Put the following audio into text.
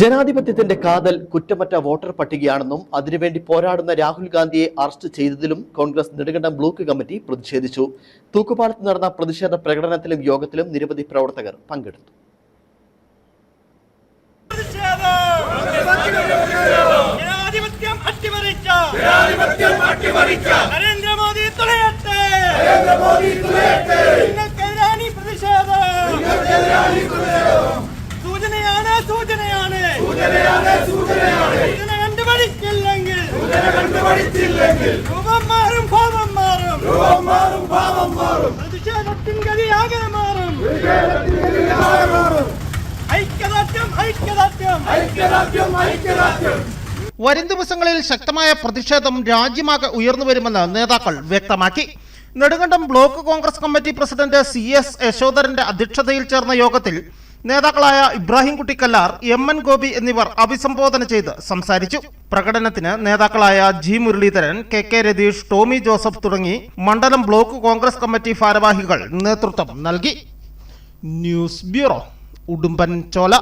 ജനാധിപത്യത്തിന്റെ കാതൽ കുറ്റമറ്റ വോട്ടർ പട്ടികയാണെന്നും അതിനുവേണ്ടി പോരാടുന്ന രാഹുൽ ഗാന്ധിയെ അറസ്റ്റ് ചെയ്തതിലും കോൺഗ്രസ് നെടുങ്കണ്ടം ബ്ലോക്ക് കമ്മിറ്റി പ്രതിഷേധിച്ചു. തൂക്കുപാലത്ത് നടന്ന പ്രതിഷേധ പ്രകടനത്തിലും യോഗത്തിലും നിരവധി പ്രവർത്തകർ പങ്കെടുത്തു. ജനാധിപത്യം അട്ടിമറിച്ച ജനാധിപത്യം നരേന്ദ്രമോദി തുലയട്ടെ. രൂപം മാറും ഭാവം മാറും. പ്രതിഷേധത്തിൻ ഗതിയാകെ മാറും. ഐക്യദാർഢ്യം ഐക്യദാർഢ്യം. വരും ദിവസങ്ങളിൽ ശക്തമായ പ്രതിഷേധം രാജ്യമാകെ ഉയർന്നു വരുമെന്ന് നേതാക്കൾ വ്യക്തമാക്കി. Nedumkandam block Congress committee president C S യശോധരന്റെ അധ്യക്ഷതയിൽ ചേർന്ന യോഗത്തിൽ നേതാക്കളായ ഇബ്രാഹിം കുട്ടിക്കല്ലാർ എം എൻ ഗോപി എന്നിവർ അഭിസംബോധന ചെയ്ത് സംസാരിച്ചു. പ്രകടനത്തിന് നേതാക്കളായ G Muraleedharan K K Ratheesh Tomy Joseph തുടങ്ങി മണ്ഡലം ബ്ലോക്ക് കോൺഗ്രസ് കമ്മിറ്റി ഭാരവാഹികൾ നേതൃത്വം നൽകി. News bureau Udumbanchola.